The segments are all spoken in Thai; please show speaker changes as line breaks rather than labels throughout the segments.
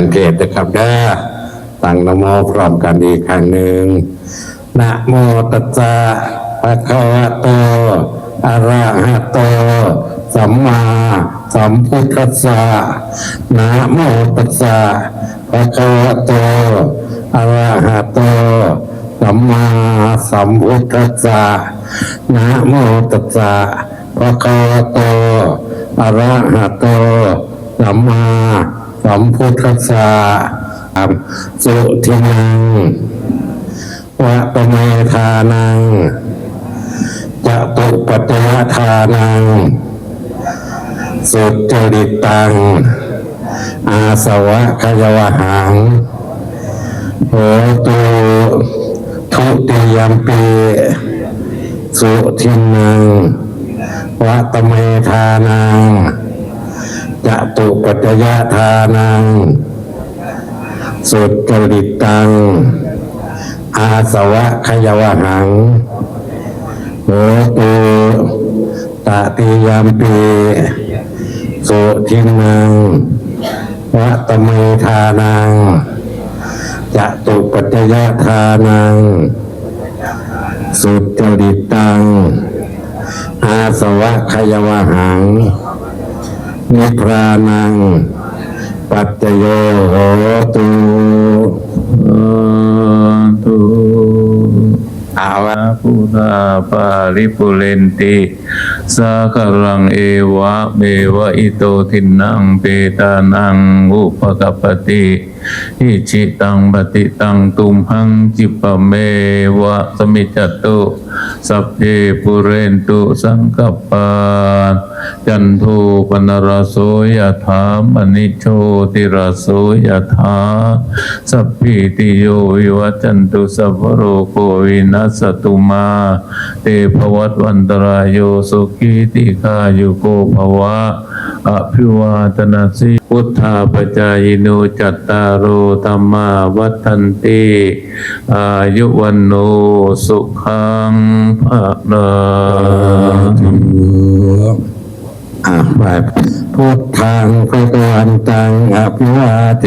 สังเกตนะครับเด้อตั้งนโมพร้อมกันอีกครั้งหนึ่งนะโมตัสสะภะคะวะโตอะระหะโต สัมมาสัมพุทธัสสะนะโมตัสสะภะคะวะโตอะระหะโต สัมมาสัมพุทธัสสะนะโมตัสสะภะคะวะโตอะระหะโต สัมมา สัมพุทธัสสะสุทินังวะปะเมทานังจะตุปตตยทานัง สุจริตตัง อาสวะขยวหังโหตุทุติยมปีสุทินังวัตเมธานัง จะตุปัจจยทานัง สุดจริตตัง อาสวะขยวหังโหตุตติยมปีสุทินังวัตเมธานังจะตุปัจจยทานัง สุจริตตัง อาสวะขยวหัง นิพพานัง ปัจจโยโหตุ
ตุ
อาวะ
พุทธารังเอวะเมวะอิโตทินังเปตานังอุปกปติอิจิตังปฏิตังตุมหังจิปะเมวะสมิจตุสัพเพปุเรนตุสังกปาจันโทปนรสโสยถามณิโชติรสโสยถาสัพพิติโยวิวัจันตุสัพโรโควินัสตุมา เตภวัตวันตรายโยสุขกิติคายุโกภวะ อภิวาทนาสิพุทธาปจายโนจัตตารโอธรรมาวัฏันติอายุวันโนสุขังภะนา
อะไปพุทธังพระวันตังอภิวาเท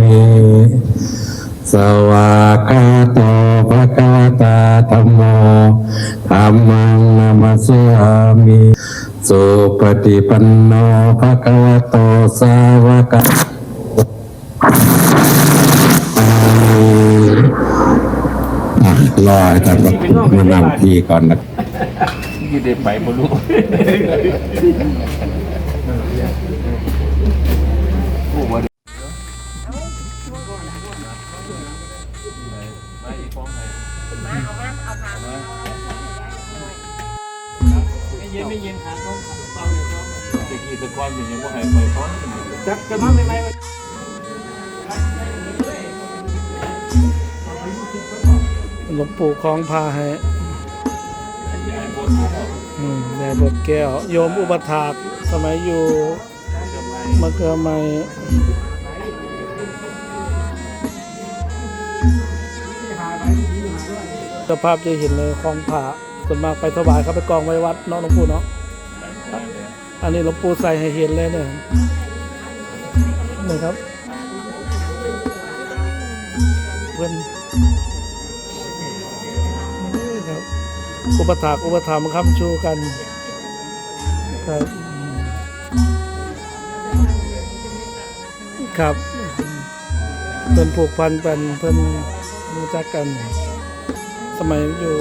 มิ สวากาโตภะคะวตาธัมโมธัมมังนามัสสามิสุปฏิปันโนภะคะวะโตสาวกอะรอให้ท่านมานั่งที่ก่อนนะ
ยี่ได้ไปบ่รู้
ไม่เย็นไม่เย็นขาต้องเบาอยู่ต้อง
ตะกี้ตะกอนเป็นยังบ่ให้ไปพร้อม
จักจะมาไม่ไม่
หลวงปู่คล้องพาให้อืมยายบทแก้ว โยมอุปถากสมัยอยู่มะเขือไม้ สภาพจะเห็นเลยคลองผาส่วนมากไปถวายเขาไปกองไว้วัดเนาะหลวงปู่เนาะอันนี้หลวงปู่ใส่ให้เห็นเลยเนี่ยนี่ครับเพื่อนนี่ครับอุปถากอุปถัมภ์ค้ำชูกันครับครับเพิ่นผูกพันเป็นเพิ่นรู้จักกัน สมัยอยู่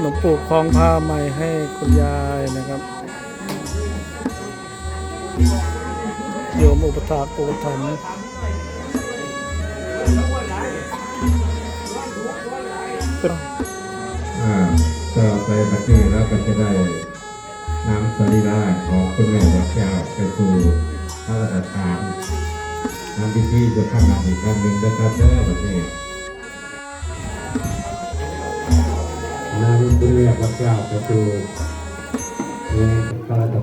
หลวงปู่คลองผ้าใหม่ให้คุณยายนะครับโยมอุปถากอุปถัมภ์
อ่า ก็ไปบัดนี้แล้วก็จะได้น้ำสรีระของคุณแม่วัดแก้วไปสู่พระราชทานน้ำพิธีจะข้างหน้าอีกครั้งหนึ่งนะครับเด้อบัดนี้น้ำคุณแม่วัดแก้วไปสู่พระราช